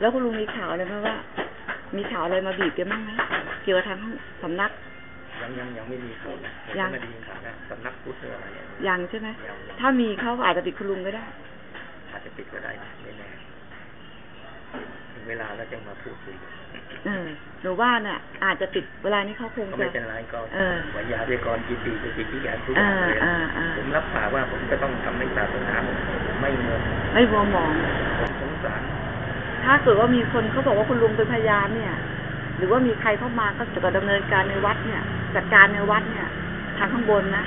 แล้วคุณลุงมีข่าวอะไรไหมว่า มีข่าวอะไรมาบีบแกันบ้างไหมเกี่ยวกับทางสำนัก ยังยังยังไม่มีข่าวนะยังไม่ได้ยินข่าวนะสำนักพุทธหรืออะไรเนี่ยยังใช่ไหมยังยังถ้ามีเขาอาจจะติดคุณลุงก็ได้ อาจจะปิดก็ได้นะไม่แน่ถึงเวลาแล้วจะมาพูดคุยกันเออหนูว่าน่ะ อาจจะติดเวลานี้เขาคงก็จะไม่เป็นไรก็เออวิยาด้วยกรกิติจะกิจที่อย่างทุกออ่าย่างเลยอ่าอ่าผมรับปากว่าผมจะต้องทำให้ศาสนาผมไม่เงินไม่มัวหมองผมสงสาร ถ้าเกิดว่ามีคนเขาบอกว่าคุณลุงเป็นพยานเนี่ย หรือว่ามีใครเข้ามาก็จะดำเนินการในวัดเนี่ย จัดการในวัดเนี่ย ทางข้างบนนะ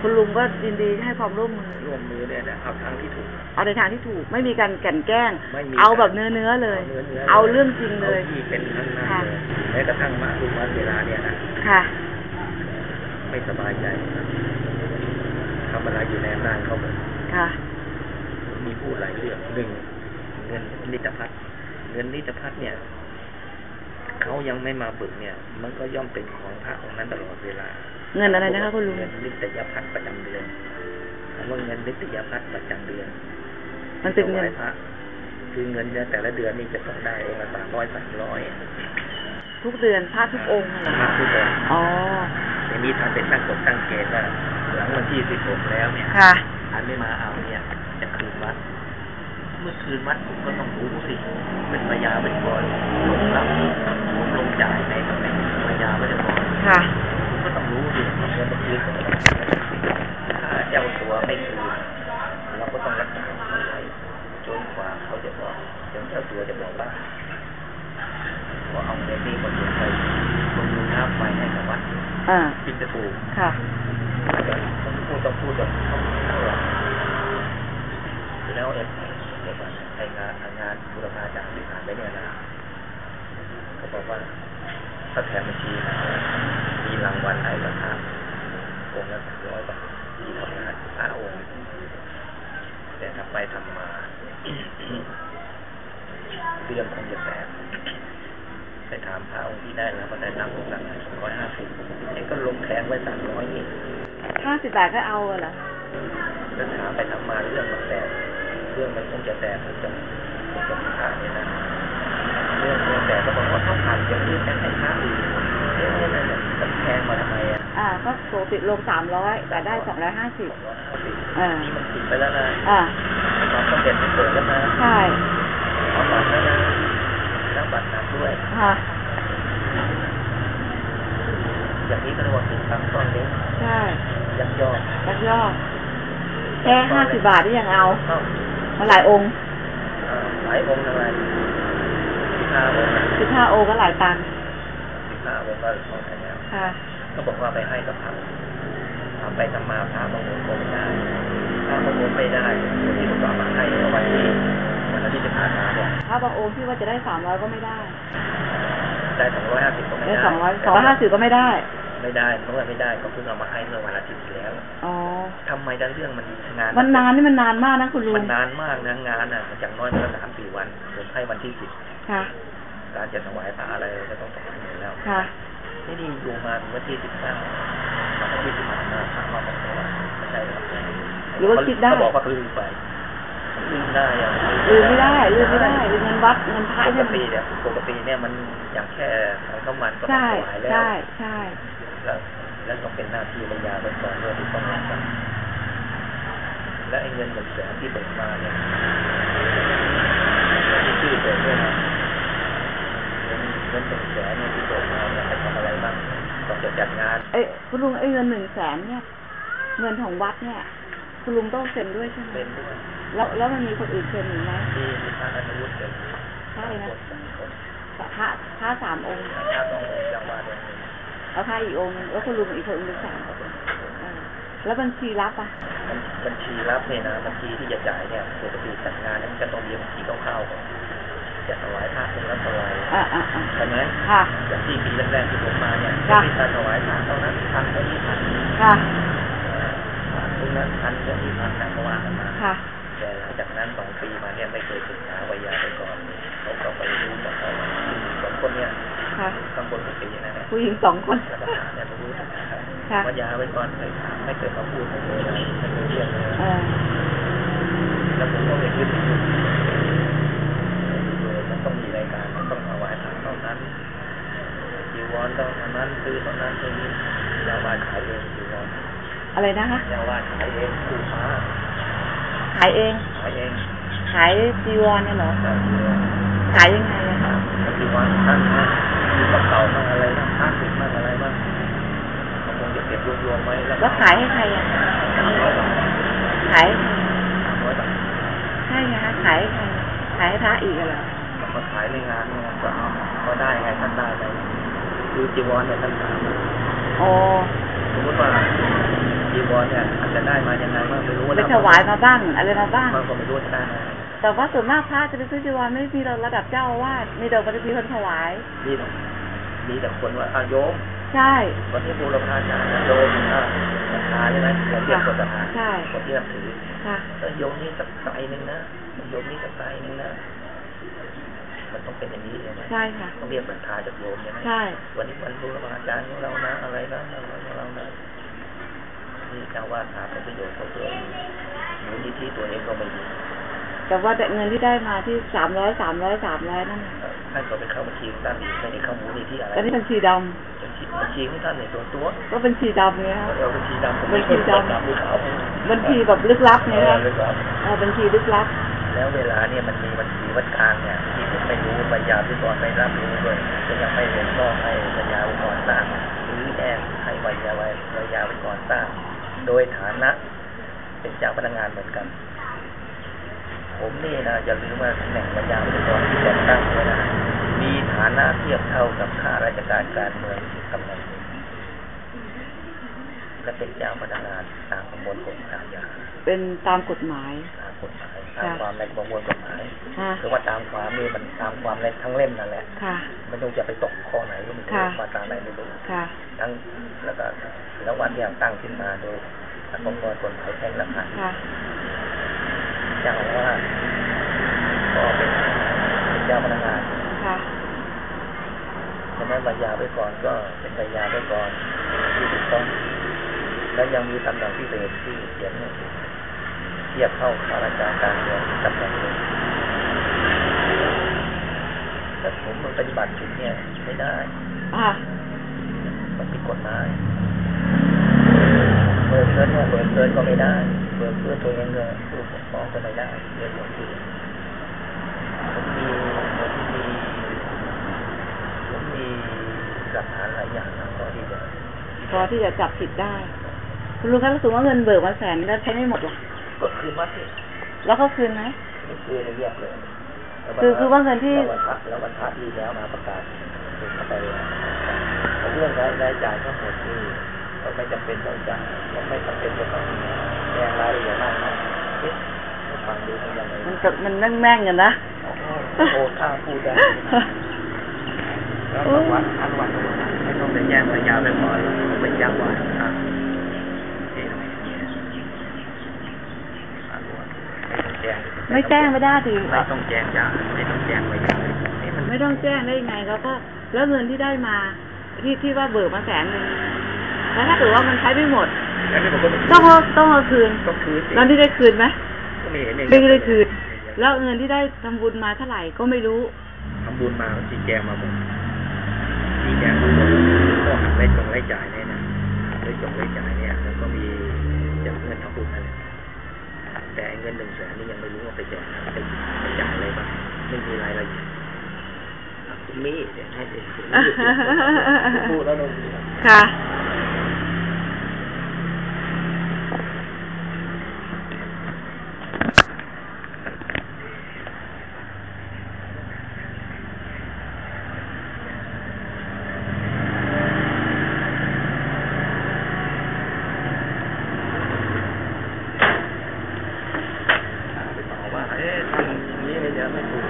คุณลุงก็ยินดีให้ความร่วมมือร่วมมือเนี่ยนะเอาทางที่ถูก เอาในทางที่ถูกไม่มีการกลั่นแกล้งไม่มีเอาแบบเนื้อเนื้อๆเลยนื้นื้เอาเรื่องจริงเลยอาที่เป็นนั่นๆค่ะเลยแม้กระทั่งมาทุกวันเวลาเนี่ยนะค่ะ ไม่สบายใจทำอะไรอยู่ในอำนาจเขาหมดค่ะ มีพูดหลายเรื่องหนึ่งเงินนิตพัฒน์เงินนิตพัฒน์เนี่ยเขายังไม่มาเบิกเนี่ย มันก็ย่อมเป็นของพระองค์นั้นตลอดเวลา เงินอะไรนะคะคุณลุงเงินนิตยพัฒน์ประจำเดือนคำว่าเงินนิตยพัฒน์ประจำเดือน มันเป็นเงินถวายพระคือเงินเนี่ยแต่ละเดือนนี่จะต้องได้องค์ละสามร้อยสามร้อยทุกเดือนพระทุกองค์เหรอพระทุกองค์อ๋อทีนี้ท่านเป็นตั้งกฎตั้งเกณฑ์ว่าหลังวันที่สิบหกแล้วเนี่ยค่ะท่านไม่มาเอาเนี่ย จะคืนวัด เมื่อคืนวัดผมก็ต้องรู้สิ เป็นพยาเป็นบอลลงรับผมลงจ่ายในตำแหน่งพยาเป็นบอลค่ะผมก็ต้องรู้ดิว่าเงินมันคืนผมถ้าเจ้าตัวไม่คืนเราก็ต้องรักษาเขาไว้จนกว่าเขาจะบอกจนเจ้าตัวจะบอกว่าขอเอาเงินนี้หมดลงไปลงดูน้ำไฟให้กับวัดอ่าปิดจะถูกค่ะต้องพูดต้องพูดแบบต้องเข้าหลักแล้วเอ็เดี๋ยวก่อน ไองานงานบุรพาจารย์ที่ผ่านไปเนี่ยนะเขาบอกว่าถ้าแถมบัญชีมามีรางวัลให้ราคาองค์ละสามร้อยบาทที่ทำงานห้าองค์แต่ทำไปทำมาเรื่องคงจะแตกไปถามพระองค์ที่ได้แล้วก็ได้นำองค์ละสองร้อยห้าสิบเองก็ลงแทงไว้สามร้อยนี่ห้าสิบบาทก็เอาเหรอแล้วถามไปทำมาเรื่องมันแตกเรื่องมันคงจะแตกมันจ อะอ่าก็ปกติลงสามร้อยแต่ได้สองร้อยห้าสิบสองร้อยห้าสิบอ่านี่มันผิดไปแล้วนะอ่าความต้องเด็ดมันเกิดแล้วนะใช่ขอบัตรแล้วนะแล้วบัตรหนักด้วยค่ะอย่างนี้ก็เรียกว่าผิดตามต้นเล็กใช่ยักยอกยักยอกแค่ห้าสิบบาทที่ยังเอาเอ้ามาหลายองค์เอ่อหลายองค์อะไรสิบห้าองค์นะ สิบห้าองค์ก็หลายตังค์สิบห้าองค์ก็เท่าไหร่แล้วค่ะก็บอกว่าไปให้กับพระทำไปทำมาพระบางองค์ก็ไม่ได้พระบางองค์ไม่ได้คนที่ผมเอามาให้เมื่อวันที่วันอาทิตย์ที่ผ่านมาเนี่ยถ้าบางองค์ที่ว่าจะได้สามร้อยก็ไม่ได้ ได้สองร้อยห้าสิบก็ไม่ได้ได้สองร้อยสองร้อยห้าสิบก็ไม่ได้ไม่ได้เมื่อไม่ได้ก็เพิ่งเอามาให้เมื่อวันอาทิตย์ที่แล้วอ๋อทำไมดันเรื่องมันงาน มันนานนี่มันนานมากนะคุณลุมังนนานมากนะงานอะอย่างน้อยมันก็สามสี่วัน ผมให้วันที่สิบค่ะ การจะถวายพระอะไรก็ต้องถวายหมดแล้วค่ะนี่นี่อยู่มาถึงวันที่สิบเก้าวันอาทิตย์ที่ผ่านมาพระมาบอกว่าไม่ใช่หรอกหรือว่าคิดได้เขาบอกว่าลืมไปลืมได้อะลืมไม่ได้ลืมไม่ได้ลืมเงินวัดเงินพระปกเนี่ยติเนี่ยปกติเนี่ยมันอย่างแค่ของน้ำมันก็ต้องใช่ถวายแล้วใช่ใช่แล้วแล้วต้องเป็นหน้าที่ระยาเป็นก่อนด้วยที่ต้องรับกันและไอ้เงินหนึ่งแสนที่เบิกมาเนี่ยที่ชื่อเบิกด้วยนะเงินเงินหนึ่งแสนเนี่ยที่เบิกมาเนี่ยไปทำอะไรบ้างก่อนจะจัดงาน เอ้ยคุณลุงไอ้เงินหนึ่งแสนเนี่ย เงินของวัดเนี่ย คุณลุงต้องเซ็นด้วยใช่ไหมเป็นด้วยแล้วแล้วมันมีคนอื่นเซ็นอีกไหมที่มีพระอนุวุฒิเป็นใช่นะคนสามคนพระพระสามองค์พระสององค์จังหวัดเนี่ยแล้วพระอีกองค์หนึงแล้วคุณลุงอีกคนหนึงสามเออแล้วบัญชีรับอะบัญชีรับเนี่ยนะบัญชีที่จะจ่ายเนี่ยปกติจัดงานเนี่ยมันจะต้องมีบัญชีคร่าวๆก่อน จะถวายพระองค์ละเท่าไหร่อ่าอ่าอ่าใช่ไหมค่ะอย่างที่ปีแรกๆที่ผมมาเนี่ยจ้ะที่การถวายพระเท่านั้นพันเท่านี้พันค่ะตรงนั้นพันเท่านี้พันนะก็ว่ากันมาค่ะแต่หลังจากนั้นสองปีมาเนี่ยไม่เคยศึกษาวิยาไปก่อนเขาก็ไปรู้จากเขาสองคนเนี่ยค่ะข้างบนกุฏินะฮะผู้หญิงสองคนแล้วก็หาเนี่ยไปรู้จากเขาค่ะวิยาไว้ก่อนไม่ถามไม่เคยมาพูดไม่เคยอะไรไม่เคยเรียกเลยเออแล้วผมก็ไม่คิดเลยมันต้องมี ซื้อตอนนั้นตรงนี้ยาวาขายเองจีวร อะไรนะคะยาวาขายเองคู่ฟ้าขายเอง ขายเองขายจีวรเนี่ยเหรอแต่จีวรขายยังไงอะคะจีวรท่านนะมีกระเป๋าบ้างอะไรบ้างผ้าสิบบ้างอะไรบ้างเขาคงจะเก็บรวมๆไว้แล้วแล้วขายให้ใครอะสามร้อยบาทขายสามร้อยบาทใช่ไงคะขายให้ใครขายให้พระอีกเหรอมาขายในงานเนี่ยก็ก็ได้ไงท่านได้ไปคือจีวรเนี่ยท่านถามโอ้สมมติว่า จีวรเนี่ยอาจจะได้มายังไงบ้างไม่รู้ไปนะถวายมาบ้างอะไรมาบ้างบางคนไม่รู้จะได้มาแต่ว่าส่วนมากพระจะไปซื้อจีวรไม่มีระดับเจ้าอาวาสมีแต่ปฏิพีคนถวายมีหรอกมีแต่คนว่าอาโยมใช่วันที่บูรพาจารย์โยมอะศรัทธาใช่ไหมเราเรียกคนศรัทธาใช่คนที่นับถือค่ะแล้วโยมนี่สักไตหนึ่งนะโยมนี่สักไตหนึ่งนะมันต้องเป็นอย่างนี้ใช่ไหมใช่ค่ะต้องเรียกศรัทธาจากโยมใช่ไหมใช่วันนี้วันบูรพาจารย์ของเรานะอะไรนะอะไรของเรานะ นี่เจ้าวาดหาผลประโยชน์เขาตัวเองมูลนิธิตัวเองก็ไม่ดีแต่ว่าแต่เงินที่ได้มาที่สามร้อยสามร้อยสามร้อยนั่นน่ะท่านก็ไปเข้าบัญชีของท่านอีกไม่ได้เข้ามูลนิธิอะไรตอนนี้บัญชีดบัญชีบัญชีของท่านในส่วนตัวำก็บัญชีดำไงคะเอาบัญชีดำผมบัญชีดำดำหรือขาวบัญชีแบบลึกลับไงเออคะลึกลับเออบัญชีลึกลับ แล้วเวลาเนี่ยมันมีบัญชีวัดกลางเนี่ยที่ผมไม่รู้ปัญญาที่ก่อนไม่รับรู้ด้วยก็ยังไม่เห็นก็ให้ปัญญาไว้ก่อนสร้างหรือแอนให้ปัญญาไว้ปัญญาไว้ก่อนสร้าง โดยฐานะ เป็นเจ้าพนักงานเหมือนกัน ผมนี่นะอย่าลืมว่าตำแหน่งปัญญาไว้ก่อนที่ก่อนตั้งเลยนะมีฐานะเทียบเท่ากับข้าราชการการเมืองตำแหน่ง หนึ่งและเป็นเจ้าพนักงานตามประมวลกฎอาญาเป็นตามกฎหมายตามกฎหมายตามความในประมวลกฎหมายค่ะคือว่าตามความนี่มันตามความในทั้งเล่มนั่นแหละค่ะไม่ต้องจะไปตกข้อไหนก็ไม่รู้ค่ะมาตราไหนไม่รู้ค่ะทั้งแล้วก็แล้ววัดเนี่ยตั้งขึ้นมาโดยประมวลกฎหมายแพ่งและพาณิชย์ค่ะเจ้าอาว่าสก็เป็นเป็นเจ้าพนักงานค่ะฉะนั้นใบยาไว้ก่อนก็เป็นใบยาไว้ก่อนที่ถูกต้อง แล้วยังมีตำแหน่งพิเศษที่เขียนเนี่ยเทียบเท่าข้าราชการการเมืองตำแหน่งหนึ่งแต่ผมมันปฏิบัติผิดเนี่ยไม่ได้อะมันผิดกฎหมายเบิกเงินเนี่ยเบิกเงินก็ไม่ได้เบิกเพื่อตัวเองเลยผู้ปกครองก็ไม่ได้เรื่องของที่ผมมีผมมีผมมีหลักฐานหลายอย่างนะพอที่จะพอที่จะจับผิดได้ คุณลุงคะรู้สึกว่าเงินเบิกมาแสนแล้วใช้ไม่หมดหรอก็คืนวัดที่แล้วเขาคืนไหมไม่คืนเลยเรียบเลยแล้วคือคือว่าเงินที่แล้ววันพระแล้ววันพระที่แล้วมาประกาศคืนเข้าไปแต่เรื่องรายรายจ่ายทั้งหมดนี่ก็ไม่จำเป็นต้องจ่ายก็ไม่จำเป็นจะต้องแจ้งรายละเอียดมากนะเอ๊ะฟังดูมันยังไงมันจะมันแม่งแม่งๆกันนะโอ้โหข้าพูดได้แล้วก็วัดทันวันไม่ต้องไปแย่งระยะไปก่อนต้องไปจ้างวันอะเอ๊ะทำไมอย่างนี้อะวันไม่ต้องแจ้ง ไม่แจ้งไม่ได้ดิไม่ต้องแจ้งจ้าไม่ต้องแจ้งระยะนี่มันไม่ต้องแจ้งได้ยังไงแล้วก็แล้วเงินที่ได้มาที่ที่ว่าเบิกมาแสนหนึ่งแล้วถ้าเกิดว่ามันใช้ไม่หมดแล้วนี่ผมก็ต้องเอาต้องเอาคืนต้องคืนสิแล้วที่ได้คืนไหมก็ไม่เห็นอย่างไม่ได้คืน แล้วเงินที่ได้ทำบุญมาเท่าไหร่ก็ไม่รู้ทำบุญมาชี้แจงมาหมดชี้แจงมาหมดก็หักรายจงรายจ่ายเนี่ยนะหักรายจงรายจ่ายเนี่ยมันก็มีจากเงินทำบุญนั่นแหละ แต่ไอ้เงินหนึ่งแสนนี่ยังไม่รู้ว่าไปแจกไปไปจ่ายอะไรบ้างไม่มีรายละเอียดอะคุณมีเดี๋ยวให้เด็กคุณมีพูดแล้วเราค่ะ ไปต่อว่า เอ๊ะทำอย่างนี้เลยเดี๋ยวไม่ถูก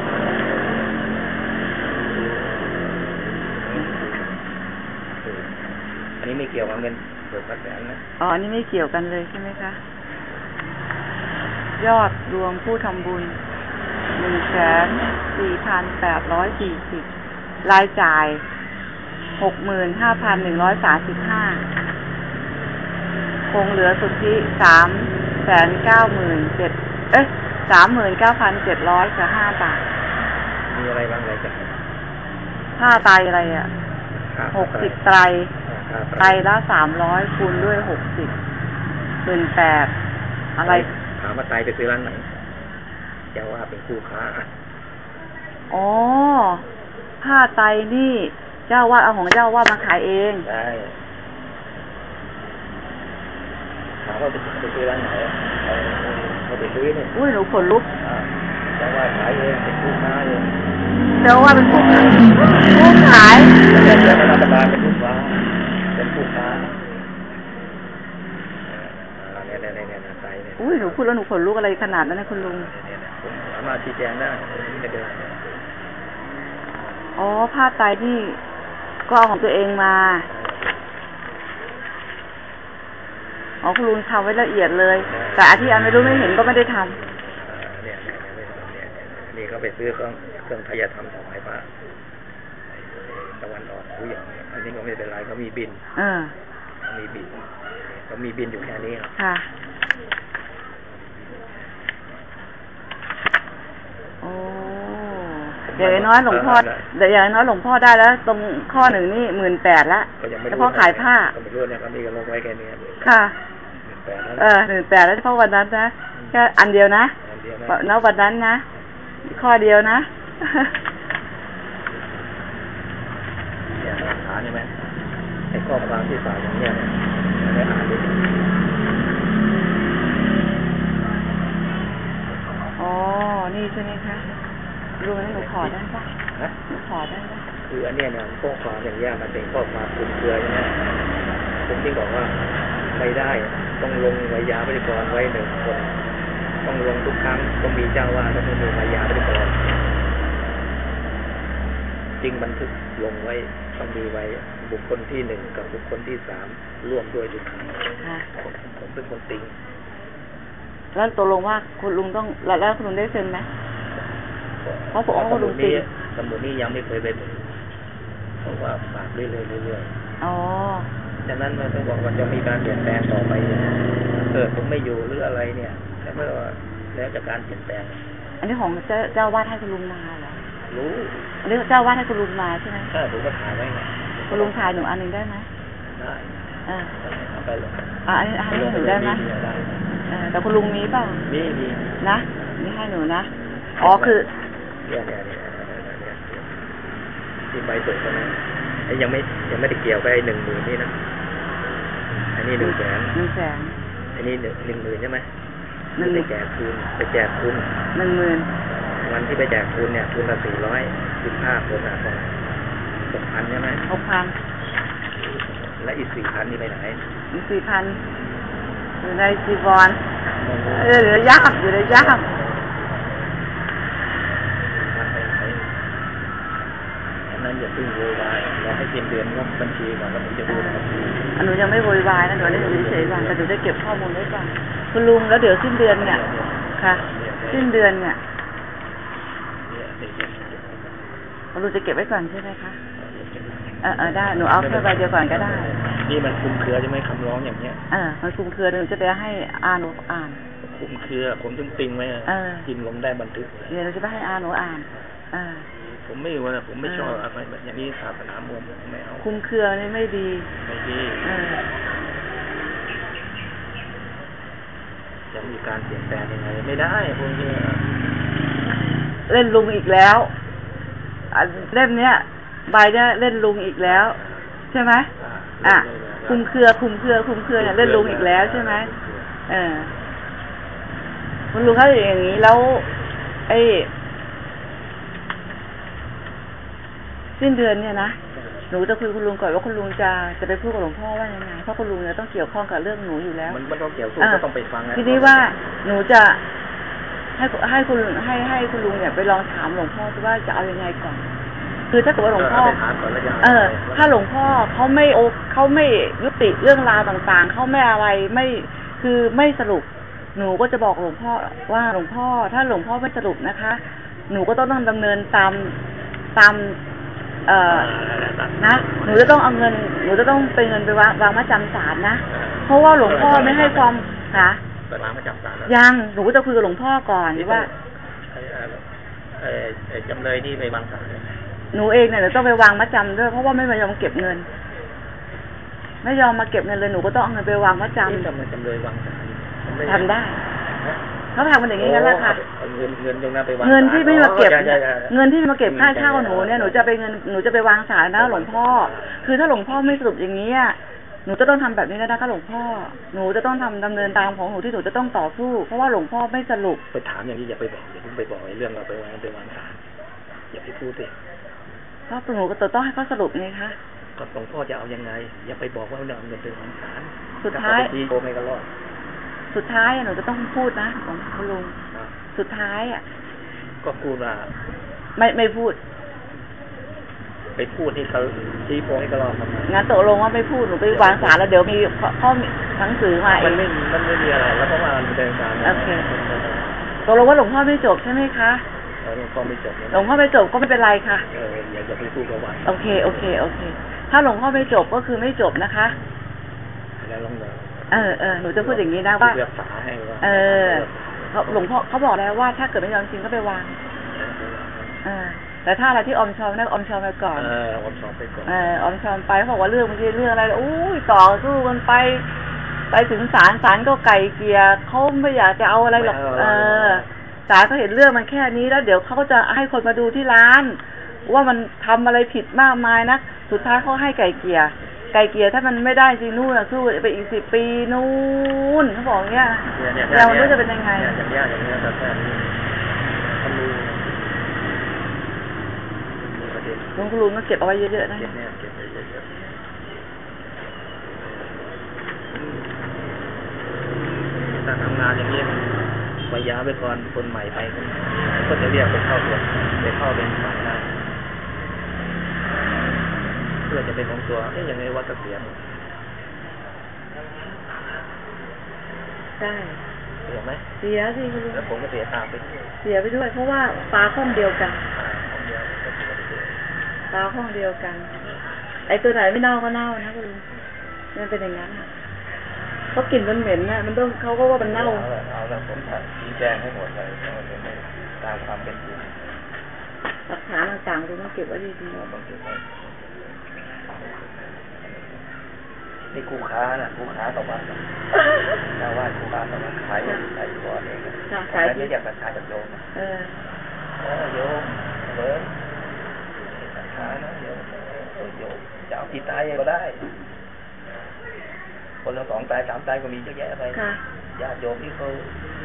อันนี้ไม่เกี่ยวกับเงินเปิดกระแสนนะ อ๋ออันนี้ไม่เกี่ยวกันเลยใช่ไหมคะ ยอดรวมผู้ทำบุญหนึ่งแสนสี่พันแปดร้อยสี่สิบรายจ่ายหกหมื่นห้าพันหนึ่งร้อยสามสิบห้าคงเหลือสุทธิสามแสนเก้าหมื่นเจ็ดเอ้ยสามหมื่นเก้าพันเจ็ดร้อยกับห้าบาท มีอะไรบ้างรายจ่ายค่าไตอะไรอะค่าหกสิบไตรเออค่า ไตรละสามร้อยคูณด้วยหกสิบหมื่นแปดอะไร ถามว่าไตไปซื้อร้านไหนเจ้าว่าเป็นคู่ค้าอ๋อผ้าไตรนี่ เจ้าวาดเอาของเจ้าวาดมาขายเองใช่ถามว่าไปไปซื้อร้านไหนเอาเขาไปซื้อเนี่ยอุ้ยหนูขนลุกอ่าเจ้าว่าขายเองเป็นคู่ค้าเองเจ้าว่าเป็นผู้ขายผู้ขายแต่เดี๋ยวรัฐบาลเป็นคู่ค้าเป็นคู่ค้าอ่าเนี่ยเนี่ยเนี่ยเนี่ยไตเนี่ย อุ้ยหนูพูดแล้วหนูขนลุกอะไรขนาดนั้นนะคุณลุงเนี่ยเนี่ยผมสามารถชี้แจงได้ไม่เป็นไรอ๋อผ้าไตรนี่ก็เอาของตัวเองมา อ๋อคุณลุงทำไว้ละเอียดเลย แต่อันที่อันไม่รู้ไม่เห็นก็ไม่ได้ทำอ่าเนี่ยเนี่ยเนี่ยเนี่ยเนี่ยเนี่ยนี่เขาไปซื้อเครื่องเครื่องพยาธรรมถวายพระตะวันออกผู้ใหญ่เนี่ยอันนี้ก็ไม่เป็นไรเขามีบิน เออเขามีบินเขามีบินอยู่แค่นี้ครับ ค่ะโอ้อย่างน้อยหลวงพ่อเดี๋ยวอย่างน้อยหลวงพ่อได้แล้ว ตรงข้อหนึ่งนี่หมื่นแปดละก็ยังไม่เฉรู้พาะขายผ้าก็ไม่รู้เนี่ยเขามีกันลงไว้แค่นี้ครับค่ะแต่นั้นเออหนึ่งแปดแล้วเฉพาะวันนั้นนะแค่อันเดียวนะอันเดียวนะณวันนั้นนะ ข้อเดียวนะเนี่ยหลักฐานใช่ไหมไอ้ข้อความที่สามอย่างเนี้ยเนี่ยไม่อ่านดูดิ อ๋อ นี่ใช่ไหมคะรู้ไหมหนูขอได้ปะนะหนูขอได้ปะคืออันเนี้ยเนี่ยข้อความอย่างเงี้ยมันเป็นข้อความคลุมเครือใช่ไหมผมจึงบอกว่าไม่ได้ต้องลงไวยาบริกรไว้หนึ่งคน ต้องลงทุกครั้งต้องมีเจ้าว่าต้องมีไวยาบริกรจริงบันทึกลงไว้ต้องมีไว้บุคคลที่หนึ่งกับบุคคลที่สามร่วมด้วยทุกครั้งค่ะผมผมเป็นคนติง แล้วตกลงว่าคุณลุงต้องแล้วแล้วคุณลุงได้เซ็นไหมเพราะผมว่าคุณลุงติงสมุดนี้ยังไม่เคยไปดูเพราะว่าฝากเรื่อยๆเรื่อยๆอ๋อฉะนั้นมันต้องบอกว่าจะมีการเปลี่ยนแปลงต่อไปเกิดผมไม่อยู่หรืออะไรเนี่ยแต่เมื่อว่าแล้วจากการเปลี่ยนแปลง อันนี้ของเจ้าเจ้าวาดให้คุณลุงมาเหรอรู้อันนี้เจ้าวาดให้คุณลุงมาใช่ไหมใช่ผมก็ถ่ายไว้ไงคุณลุงถ่ายหนูอันหนึ่งได้ไหมได้เออเอาไปเลยอะอันนี้ให้หนูได้ไหมได้เออแต่คุณลุงมีเปล่ามีมีนะนี่ให้หนูนะ อ๋อคือเนี่ยเนี่ยเนี่ยเนี่ยที่ใบตกนะไอ้ยังไม่ยังไม่ได้เกี่ยวกับไอ้หนึ่งหมื่นนี่นะอันนี้หนึ่งแสนหนึ่งแสนอันนี้หนึ่งหนึ่งหมื่นใช่ไหมหนึ่งไปแจกทุนไปแจกทุนหนึ่งหมื่นวันที่ไปแจกทุนเนี่ยทุนละสี่ร้อยสิบห้าคนอะประมาณหกพันใช่ไหมหกพันและอีกสี่พันนี่ไปไหนอีกสี่พัน อยู่ในจีวรเออเหลือย่ามอยู่ในย่ามมันไปไหนอันนั้นอย่าเพิ่งโวยวายรอให้สิ้นเดือนงบบัญชีก่อนแล้วผมจะดูนะครับอันหนูยังไม่โวยวายนะหนูได้อยู่เฉยๆก่อนแต่หนูได้เก็บข้อมูลไว้ก่อนคุณลุงแล้วเดี๋ยวสิ้นเดือนเนี่ยค่ะ สิ้นเดือนเนี่ยเนี่ยเด็กคุณลุงจะเก็บไว้ก่อนใช่ไหมคะเออเออได้หนูเอาแค่ใบเดียวก่อนก็ได้ นี่มันคลุมเครือใช่ไหมคำร้องอย่างเงี้ยเออมันคลุมเครือหนูจะไปให้อาหนูอ่านคลุมเครือ ผมจึงติงไว้อะเออกินลงได้บันทึกเดี๋ยวหนูจะไปให้อาหนูอ่านเออผมไม่ว่าผมไม่ชอบอะไรแบบอย่างนี้ศาสนามวมไม่เอาคลุมเครือนี่ไม่ดี ไม่ดีเออจะมีการเปลี่ยนแปลงยังไงไม่ได้พวกนี้เล่นลุงอีกแล้วอะเล่มเนี้ยใบเนี้ยเล่นลุงอีกแล้ว ใช่ไหม อะคุมเครือคุมเครือคุมเครือเนี่ยเล่นลุงอีกแล้วใช่ไหมเออคุณลุงเขาอย่างนี้แล้ว ไอ้สิ้นเดือนเนี่ยนะหนูจะคุยกับคุณลุงก่อนว่าคุณลุงจะจะไปพูดกับหลวงพ่อว่ายังไงเพราะคุณลุงเนี่ยต้องเกี่ยวข้องกับเรื่องหนูอยู่แล้ว มันมันต้องเกี่ยวข้องอะก็ต้องไปฟังะทีนี้ว่าหนูจะให้ให้คุณให้ให้คุณลุงเนี่ยไปลองถามหลวงพ่อดูว่าจะเอายังไงก่อน คือถ้าเกิดว่าหลวงพ่อเาไปถามก่อนแล้วจะเออไปถ้าหลวงพ่อเขาไม่โอเขาไม่ยุติเรื่องราวต่างๆเขาไม่อะไรไม่คือไม่สรุป หนูก็จะบอกหลวงพ่อว่าหลวงพ่อ ถ้าหลวงพ่อไม่สรุปนะคะ หนูก็ต้องต้องดำเนินตามตาม เอ่อนะหนูจะต้องเอาเงิน หนูจะต้องเป็นเงินไปวางวางมาจำศาลนะ เพราะว่าหลวงพ่อไม่ให้ความค่ะไปล้างมาจับศาลแล้วยังหนูก็จะคุยกับหลวงพ่อก่อนว่าไอ้ไอ้ไอ้จำเลยนี่ไปบางศาลเลย หนูเองเนี่ยเดี๋ยวต้องไปวางมาจำด้วยเพราะว่าไม่มายอมเก็บเงิน ไม่ยอมมาเก็บเงินเลยหนูก็ต้องเอาเงินไปวางมัดจนี่ทำไมจำเลยวางสายมันม่ำทำได้ฮะเขาทำกันอย่างนี้กันแหละค่ะเอาเงินเงินตรงนั้นไปวางเงินที่ไม่มาเก็บอ๋อใช่ใช่ใช่เงินที่มาเก็บค่าเช่าหนูเนี่ยหนูจะไปเงินหนูจะไปวางสายนะหลวงพ่อ คือถ้าหลวงพ่อไม่สรุปอย่างนี้อะหนูจะต้องทำแบบนี้นะคะหลวงพ่อ หนูจะต้องทำดำเนินตามของหนูที่หนูจะต้องต่อสู้ เพราะว่าหลวงพ่อไม่สรุป ไปถามอย่างนี้อย่าไปบอกอย่าเพิ่งไปบอกไอ้เรื่องเราไปวางไปวางสารอย่าไปพูดสิเพราะหนูก็ต้องให้เขาสรุปไงคะก็หลวงพ่อจะเอายังไง อย่าไปบอกว่าเราเอาเงินไปวางสารสุดท้ายถ้เอไปทีโกไม่ก็รอดสุดท้ายอะหนูจะต้องพูดนะของคุณลุงนะสุดท้ายอะ ก็พูดว่าไม่ไม่พูด ไปพูดให้เขาชี้โพงให้ก็รอดทำไมงั้นตกลงว่าไม่พูดหนูไปวางสารแล้วเดี๋ยวมีข้อข้อหนังสือมาเอมันงไม่มันไม่มีอะไร แล้วเพราะว่ามันเดินการโอเคตกลงว่าหลวงพ่อไม่จบใช่ไหมคะแล้ว หลวงพ่อไม่จบเนี่ยหลวงพ่อไม่จบก็ไม่เป็นไรค่ะเอออย่าอย่าไปพูดกับวันโอเคโอเคโอเค ถ้าหลวงพ่อไม่จบก็คือไม่จบนะคะแล้วลองเดินเออเออหนูจะพูดอย่างนี้นะว่าเลือกฝาให้ว่าเออเขาหลวงพ่อเขาบอกแล้วว่าถ้าเกิดไม่ยอมจริงก็ไปวางเออแต่ถ้าอะไรที่อมชอมนะอมชอมไปก่อนเออวันสอบไปก่อนเอออมชอมไปเขาบอกว่าเรื่องมันเรื่องอะไรอุ้ยต่อสู้กันไป ไปถึงศาลศาลก็ไก่เกลียเขาไม่อยากจะเอาอะไรหรอกเออ ศาลเขาเห็นเรื่องมันแค่นี้แล้วเดี๋ยวเขาก็จะให้คนมาดูที่ร้าน ว่ามันทำอะไรผิดมากมายนะสุดท้ายเขาให้ไก่เกียร์ไก่เกียร์ถ้ามันไม่ได้จริงนู่นสู้ไปอีกสิบปีนู่นเขาบอกอย่างเงี้ยเนี่ยเนี่ยแล้วมันจะเป็นยังไงอย่างเงี้ยอย่างเงี้ยแต่แค่นี้ลวงคุณลุงก็เก็บเอาไว้เยอะๆนะก็บเนี่ยเก็บไว้เยอะๆถ้าทำงานอย่างนี้ มันไปย้าไปก่อนคนใหม่ไปคนใหม่ก็จะเรียกไปเข้าตัวไปเข้าเป็นฝ่ายได้เพื่อจะเป็นของตัวเอ๊ะยังไงว่าเกษียณใช่เสียไหมเสียสิคุณลุงแล้วผมก็เสียตามไปด้วยเสียไปด้วยเพราะว่าปลาห้องเดียวกันอ่าคนเดียวก็เสียไปด้วยปลาห้องเดียวกัน ไอ้ตัวไหนไม่เน่าก็เน่านะคุณลุงมันเป็นอย่างนั้นน่ะ เพราะกลิ่นมันเหม็นนะมันต้องเขาก็ว่ามันเน่า เอาละเอาละผมชี้แจงให้หมดเลยว่าเป็นไงตามความเป็นจริงหลักฐานต่างๆคุณต้องเก็บไว้ดีเราต้องเก็บไว้นี่คู่ค้าน่ะคู่ค้าต่อวันน่ะชาวบ้านคู่ค้าต่อวันขายขายก่อนเองนะๆค่ะขาขายยไม่ที่อยากศรัทธาจากโยมนะเออเออโยมเบิร์ดศรัทธานะโยมเออโยมจะเอากี่ตายก็ได้ คนละสองตายสามตายก็มีเยอะแยะไปค่ะญาติโยมที่เขา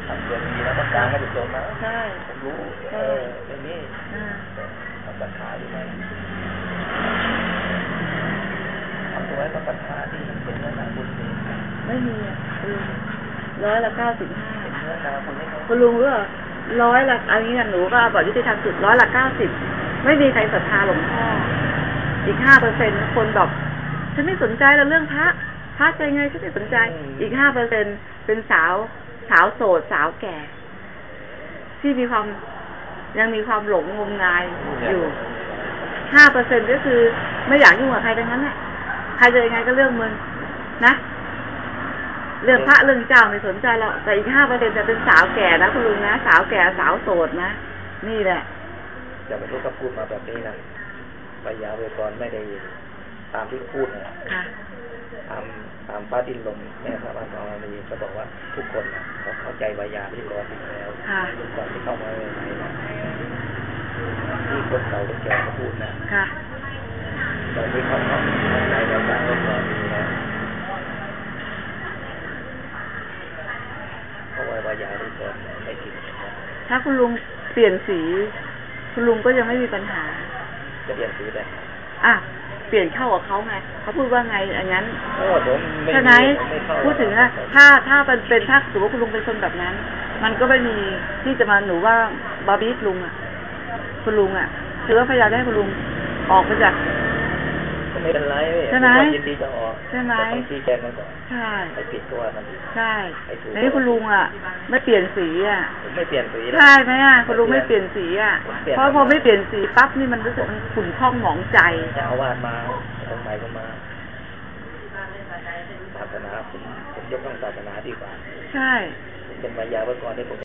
ทำตัวดีแล้วก็กลางให้โยมนะใช่ผมรู้เออเป็นนี้อ่าทำศรัทธาอยู่ไหมทำตัวให้กับศรัทธาที่เป็นเนื้อนาบุญนี่ไม่มีอะคุณลุงร้อยละเก้าสิบห้าเป็นเนื้อนาคนให้เขาคุณลุงรู้เหรอร้อยละอันนี้นะหนูก็บอกยุติธรรมสุดร้อยละเก้าสิบไม่มีใครศรัทธาหลวงพ่ออีกห้าเปอร์เซ็นคนแบบฉันไม่สนใจแล้วเรื่องพระ พระใจไงฉันไม่สนใจ อีกห้าเปอร์เซ็นเป็นสาวสาวโสดสาวแก่ ที่มีความยังมีความหลงงมงายอยู่ห้าเปอร์เซ็นก็คือ ไม่อยากยุ่งกับใครทั้งนั้นแหละใครจะยังไงก็เรื่องมึงนะเรื่องพระเรื่องเจ้าไม่สนใจหรอกแต่อีกห้าเปอร์เซ็นจะเป็นสาวแก่นะคุณลุงนะสาวแก่สาวโสดนะนี่แหละอย่าไปรู้ก็พูดมาแบบนี้นะปยาเวกรไม่ได้ตามที่พูดนะค่ะ ตามตามป้าดินลมแม่พระบาทนอมีก็บอกว่าทุกคนนะเขาเข้าใจวิยาที่กรดีแล้วค่ะก่อนที่เข้ามาใหม่ๆนะที่คนเก่าคนแก่เขาพูดนะค่ะตอนที่เขาเข้าเข้าใจวิยาก็กรดีแล้วเพราะว่าวิยาที่กรไม่ผิดนะถ้าคุณลุงเปลี่ยนสี คุณลุงก็ยังไม่มีปัญหา จะเรียนสีแบบอะเปลี่ยนเข้ากับเขาไงเขาพูดว่าไงอย่างนั้นโอ้ผมไม่ใช่ไหมไม่เข้าพูดถึงอะถ้าถ้าเป็นเป็นถ้าสมมติว่าคุณลุงเป็นคนแบบนั้น มันก็ไม่มีที่จะมาหนูว่าบาร์บี้ลุงอะคุณลุงอะคือว่าพยายามจะให้คุณลุงออกไปจากก็ ไม่เป็นไรใช่ไหมผว่ายินดีจะออกใช่ไหมแต่ต้องชี้แจงมันก่อนใช่ไอ้ผิดตัวมันใช่ไอ้ถูกในที่คุณลุงอะไม่เปลี่ยนสีอะผมไม่เปลี่ยนสีแล้วใช่ไหมอะคุณลุงไม่เปลี่ยนสีอะผมเปลี่ยนเพราะพอไม่เปลี่ยนสีปั๊บนี่มันรู้สึกมันขุ่นข้องหมองใจเจะเอาวาดมาคนใหม่ก็มาศาสนาผมผมยกต้องศาสนาดีกว่า ใช่ผมเป็นวิยาไว้ก่อนที่ผม